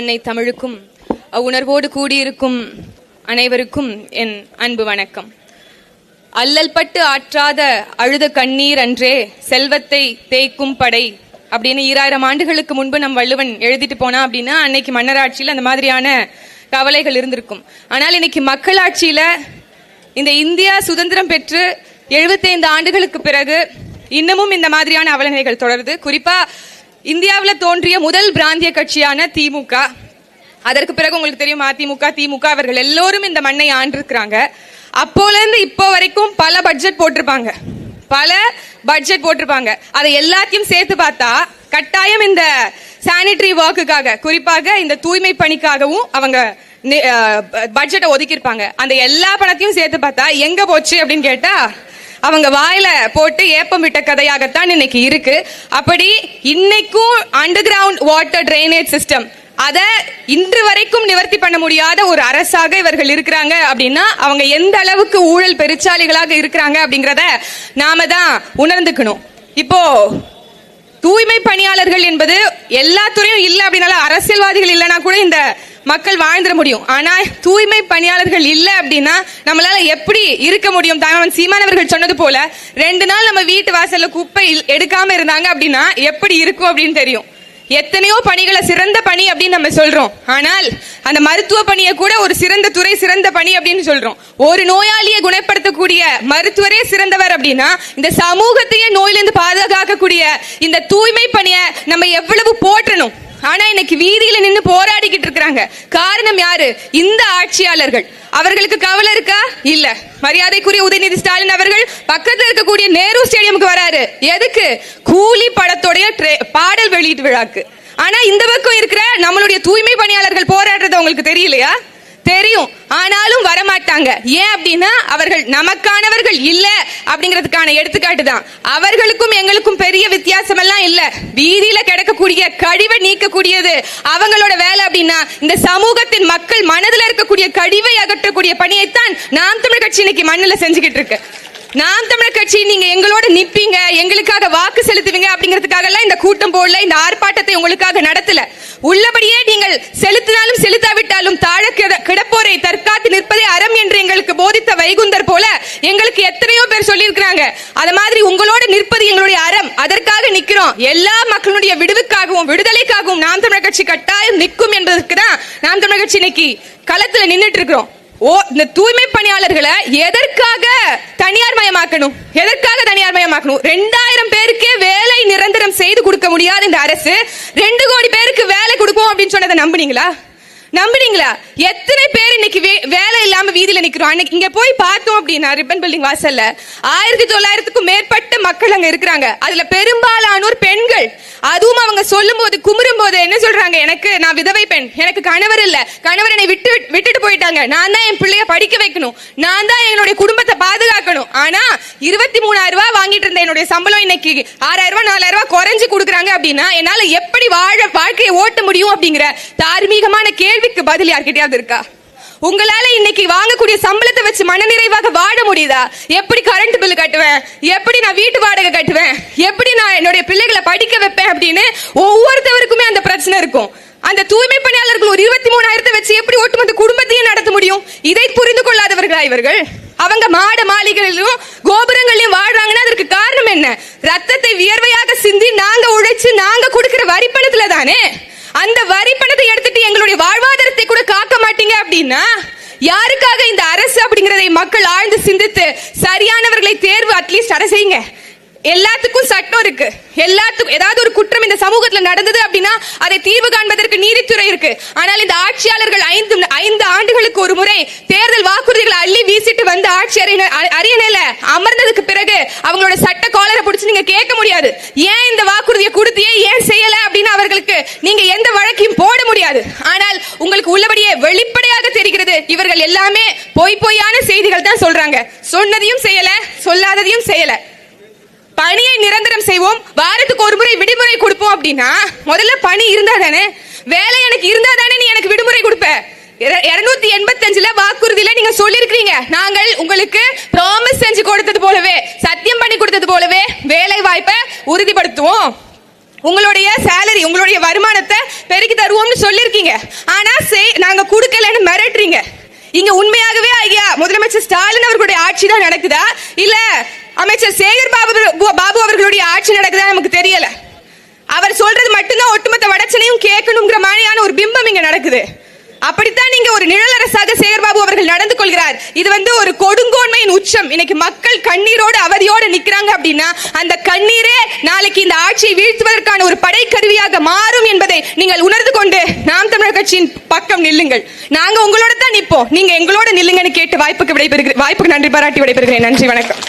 அன்னை தமிழுக்கும் உணர்வோடு கூடியிருக்கும் அனைவருக்கும் என் அன்பு வணக்கம். அல்லல் பட்டு ஆற்றாத அழுத கண்ணீர் அன்றே செல்வத்தை தேய்க்கும் படை அப்படின்னு ஈராயிரம் ஆண்டுகளுக்கு முன்பு நம் வள்ளுவன் எழுதிட்டு போனா அப்படின்னா அன்னைக்கு மன்னராட்சியில் அந்த மாதிரியான கவலைகள் இருந்திருக்கும். ஆனால் இன்னைக்கு மக்களாட்சியில இந்த இந்தியா சுதந்திரம் பெற்று 75 ஆண்டுகளுக்கு பிறகு இன்னமும் இந்த மாதிரியான அவலநிலைகள் தொடருது. குறிப்பா இந்தியாவில் தோன்றிய முதல் பிராந்திய கட்சியான திமுக. அதற்கு பிறகு உங்களுக்கு தெரியும் அதிமுக திமுக அவர்கள் எல்லோரும் இந்த மண்ணை ஆண்டிருக்கிறாங்க. அப்போலேருந்து இப்போ வரைக்கும் பல பட்ஜெட் போட்டிருப்பாங்க. பல பட்ஜெட் போட்டிருப்பாங்க. அதை எல்லாத்தையும் சேர்த்து பார்த்தா கட்டாயம் இந்த சானிட்டரி ஒர்க்குக்காக குறிப்பாக இந்த தூய்மை பணிக்காகவும் அவங்க பட்ஜெட்டை ஒதுக்கியிருப்பாங்க. அந்த எல்லா பணத்தையும் சேர்த்து பார்த்தா எங்க போச்சு அப்படின்னு கேட்டா அவங்க வாயில போட்டு ஏப்பம் விட்ட கதையாகத்தான் இன்னைக்கு இருக்கு. அப்படி இன்னைக்கும் under ground water drainage system அத இன்று வரைக்கும் நிவர்த்தி பண்ண முடியாத ஒரு அரசாக இவர்கள் இருக்கிறாங்க அப்படின்னா அவங்க எந்த அளவுக்கு ஊழல் பெருச்சாலிகளாக இருக்கிறாங்க அப்படிங்கறத நாம தான் உணர்ந்துக்கணும். இப்போ தூய்மை பணியாளர்கள் என்பது எல்லா துறையும் இல்லை அப்படின்னால அரசியல்வாதிகள் இல்லைன்னா கூட இந்த மக்கள் வாழ்ந்துட முடியும். ஆனா தூய்மை பணியாளர்கள் இல்ல அப்படின்னா நம்மளால எப்படி இருக்க முடியும்? தாமன் சீமானவர்கள் சொன்னது போல ரெண்டு நாள் நம்ம வீட்டு வாசல்ல குப்பை எடுக்காம இருந்தாங்க அப்படின்னா எப்படி இருக்கும் அப்படின்னு தெரியும். எத்தனையோ பணிகளை சிறந்த பணி அப்படின்னு நம்ம சொல்றோம். ஆனால் அந்த மருத்துவ பணியை கூட ஒரு சிறந்த துறை சிறந்த பணி அப்படின்னு சொல்றோம். ஒரு நோயாளியை குணப்படுத்தக்கூடிய மருத்துவரே சிறந்தவர் அப்படின்னா இந்த சமூகத்தையே நோயிலிருந்து பாதுகாக்கக்கூடிய இந்த தூய்மை பணியை நம்ம எவ்வளவு போற்றணும். ஆனா இன்னைக்கு வீதியில நின்று போராடிக்கிட்டு இருக்காங்க காரணம் யாரு? இந்த ஆட்சியாளர்கள். அவர்களுக்கு கவலை இருக்கா? இல்ல. மரியாதைக்குரிய உதயநிதி ஸ்டாலின் அவர்கள் பக்கத்துல இருக்கக்கூடிய நேரு ஸ்டேடியமுக்கு வராரு. எதுக்கு? கூலி படத்துடைய பாடல் வெளியீட்டு விழாக்கு. ஆனா இந்த பக்கம் இருக்கிற நம்மளுடைய தூய்மை பணியாளர்கள் போராடுறது உங்களுக்கு தெரியலையா? தெரியும். ஆனாலும் வரமாட்டாங்க. ஏன் அப்படின்னா அவர்கள் நமக்கானவர்கள் இல்ல அப்படிங்கிறதுக்கான எடுத்துக்காட்டு தான். அவர்களுக்கும் எங்களுக்கும் பெரிய வித்தியாசம் எல்லாம் இல்ல. வீதியில கிடக்கக்கூடிய கழிவை நீக்கக்கூடியது. அவங்களோட வேலை அப்படின்னா இந்த சமூகத்தின் மக்கள் மனதில் இருக்கக்கூடிய கழிவை அகற்றக்கூடிய பணியைத்தான் நாம் தமிழ் கட்சி இன்னைக்கு மண்ணுல செஞ்சுக்கிட்டு இருக்கு. நாம் தமிழர் கட்சி நீங்க எங்களோட நிப்பீங்க எங்களுக்காக வாக்கு செலுத்துவீங்க அப்படிங்கிறதுக்காக எல்லாம் இந்த கூட்டம் போடல இந்த ஆர்ப்பாட்டத்தை உங்களுக்காக நடத்தல. உள்ளபடியே நீங்கள் செலுத்தினாலும் இல்லாவிட்டாலும் தாழ கிட- கிடப்போரை தற்காத்து நிற்பதே அறம் என்று எங்களுக்கு போதித்த வைகுந்தர் போல எங்களுக்கு எத்தனையோ பேர் சொல்லியிருக்கிறாங்க. அத மாதிரி உங்களோட நிற்பது எங்களுடைய அறம். அதற்காக நிக்கிறோம் எல்லா மக்களுடைய விடுவுக்காகவும் விடுதலைக்காகவும் நாம் தமிழர் கட்சி கட்டாயம் நிற்கும் என்பதற்கு தான் நாம் தமிழர் கட்சி இன்னைக்கு களத்துல நின்னுட்டு இருக்கிறோம் ஓ இந்த தூய்மை பணியாளர்களை எதற்காக தனியார் மயமாக்கணும்? எதற்காக தனியார் மயமாக்கணும்? ரெண்டாயிரம் பேருக்கே வேலை நிரந்தரம் செய்து கொடுக்க முடியாத இந்த அரசு. ரெண்டு கோடி பேருக்கு வேலை கொடுப்போம் அப்படின்னு சொன்னதை நம்புனீங்களா? நம்புனீங்களா? எத்தனை பேர் இன்னைக்கு வே- வேலை இல்லாம வீதியில நிக்கிறோம். அன்னைக்கு இங்க போய் பார்த்தோம் அப்படின்னா ரிப்பன் பில்டிங் வாசல்ல ஆயிரத்தி தொள்ளாயிரத்துக்கும் மேற்பட்ட மக்கள் அங்க இருக்கிறாங்க. அதுல பெரும்பாலானோர் பெண்கள். அதுவும் அவங்க சொல்லும் போது குமுறும் போது என்ன சொல்றாங்க? எனக்கு நான் விதவை பெண். எனக்கு கணவர் இல்ல. கணவர் என்னை விட்டு விட்டுட்டு போயிட்டாங்க. நான் தான் என் பிள்ளைய படிக்க வைக்கணும். நான் தான் என்னுடைய குடும்பத்தை பாதுகாக்கணும் ஆனா இருபத்தி மூணாயிரம் ரூபாய் வாங்கிட்டு இருந்த என்னுடைய சம்பளம் இன்னைக்கு ஆறாயிரம் ரூபாய் நாலாயிரம் ரூபாய் குறைஞ்சு கொடுக்குறாங்க அப்படின்னா என்னால எப்படி வாழ வாழ்க்கையை ஓட்ட முடியும் அப்படிங்கிற தார்மீகமான கேள்விக்கு பதில் யார்கிட்டயாவது இருக்கா? உங்களால இன்னைக்கு வாங்கக்கூடிய சம்பளத்தை வச்சு மனநிறைவாக வாழ முடியுதா? எப்படி கரண்ட் பில் கட்டுவேன்? எப்படி நான் வீட்டு வாடகை கட்டுவேன்? எப்படி நான் என்னுடைய பிள்ளைகளை படிக்க வைப்பேன் அப்படின்னு ஒவ்வொருத்தவருக்குமே அந்த பிரச்சனை இருக்கும். அந்த தூய்மை பணியாளர்கள் ஒரு இருபத்தி மூணாயிரத்தை வச்சு எப்படி ஒட்டுமொத்த குடும்பத்தையும் நடத்த முடியும்? இதை புரிந்து கொள்ளாதவர்களா இவர்கள்? அவங்க மாட மாளிகைகளிலும் கோபுரங்களிலும் வாழ்றாங்கன்னா அதற்கு காரணம் என்ன? ரத்தத்தை வியர்வையாக சிந்தி நாங்க உழைச்சு நாங்க கொடுக்கிற வரி பணத்துல தானே? அந்த வரி பணத்தை எடுத்துட்டு எங்களுடைய வாழ்வாதாரத்தை கூட காக்க மாட்டீங்க அப்படின்னா யாருக்காக இந்த அரசு அப்படிங்கறதை மக்கள் ஆழ்ந்து சிந்தித்து சரியானவர்களை தேர்வு அட்லீஸ்ட் அரசைங்க செய்யுங்க. எல்லாத்துக்கும் சட்டம் இருக்கு. எல்லாத்துக்கும் ஏதாவது ஒரு குற்றம் இந்த சமூகத்துல நடந்தது அப்படின்னா அதை தீர்வு காண்பதற்கு நீதித்துறை இருக்கு. ஆனால் இந்த ஆட்சியாளர்கள் ஐந்து ஐந்து ஆண்டுகளுக்கு ஒரு முறை தேர்தல் வாக்குறுதிகளை அள்ளி வீசிட்டு வந்து ஆட்சி அரியணை- அ- அரியணையில அமர்ந்ததுக்கு பிறகு அவங்களோட சட்ட காலரை பிடிச்சி நீங்க கேட்க முடியாது. ஏன் இந்த வாக்குறுதியை கொடுத்தியே ஏன் செய்யல அப்படின்னு அவர்களுக்கு நீங்க எந்த வழக்கையும் போட முடியாது. ஆனால் உங்களுக்கு உள்ளபடியே வெளிப்படையாக தெரிகிறது இவர்கள் எல்லாமே பொய் பொய்யான செய்திகள் தான் சொல்றாங்க. சொன்னதையும் செய்யல சொல்லாததையும் செய்யல. பணியை நிரந்தரம் செய்வோம். வாரத்துக்கு ஒரு முறை விடுமுறை கொடுப்போம் அப்படின்னா முதல்ல பணி இருந்தா தானே? வேலை எனக்கு இருந்தா தானே நீ எனக்கு விடுமுறை கொடுப்ப? இருநூத்தி எண்பத்தி அஞ்சுல வாக்குறுதியில நீங்க சொல்லிருக்கீங்க நாங்கள் உங்களுக்கு ப்ராமிஸ் செஞ்சு கொடுத்தது போலவே சத்தியம் பண்ணி கொடுத்தது போலவே வேலை வாய்ப்பை உறுதிப்படுத்துவோம். உங்களுடைய சேலரி உங்களுடைய வருமானத்தை பெருக்கி தருவோம்னு சொல்லிருக்கீங்க. ஆனா செய் நாங்க கொடுக்கலன்னு மிரட்டுறீங்க. இங்க உண்மையாகவே ஐயா முதலமைச்சர் ஸ்டாலின் அவர்களுடைய ஆட்சி தான் நடக்குதா? இல்ல அமைச்சர் சேகர் பாபு பாபு அவர்களுடைய ஆட்சி நடக்குதா நமக்கு தெரியல. அவர் சொல்றது மட்டும்தான் ஒட்டுமொத்த வடச்சனையும் கேட்கணுங்கிற மாதிரியான ஒரு பிம்பம் இங்க நடக்குது. அப்படித்தான் நீங்க ஒரு நிழலரசாக சேகர்பாபு அவர்கள் நடந்து கொள்கிறார். இது வந்து ஒரு கொடுங்கோன்மையின் உச்சம். இன்னைக்கு மக்கள் கண்ணீரோடு அவதியோடு நிக்கிறாங்க அப்படின்னா அந்த கண்ணீரே நாளைக்கு இந்த ஆட்சியை வீழ்த்துவதற்கான ஒரு படைக்கருவியாக மாறும் என்பதை நீங்கள் உணர்ந்து கொண்டு நாம் தமிழர் கட்சியின் பக்கம் நில்லுங்கள். நாங்க உங்களோட தான் நிற்போம். நீங்க எங்களோட நில்லுங்கன்னு கேட்டு வாய்ப்புக்கு விடைபெறுகிறேன் வாய்ப்புக்கு நன்றி பாராட்டி விடைபெறுகிறேன். நன்றி வணக்கம்.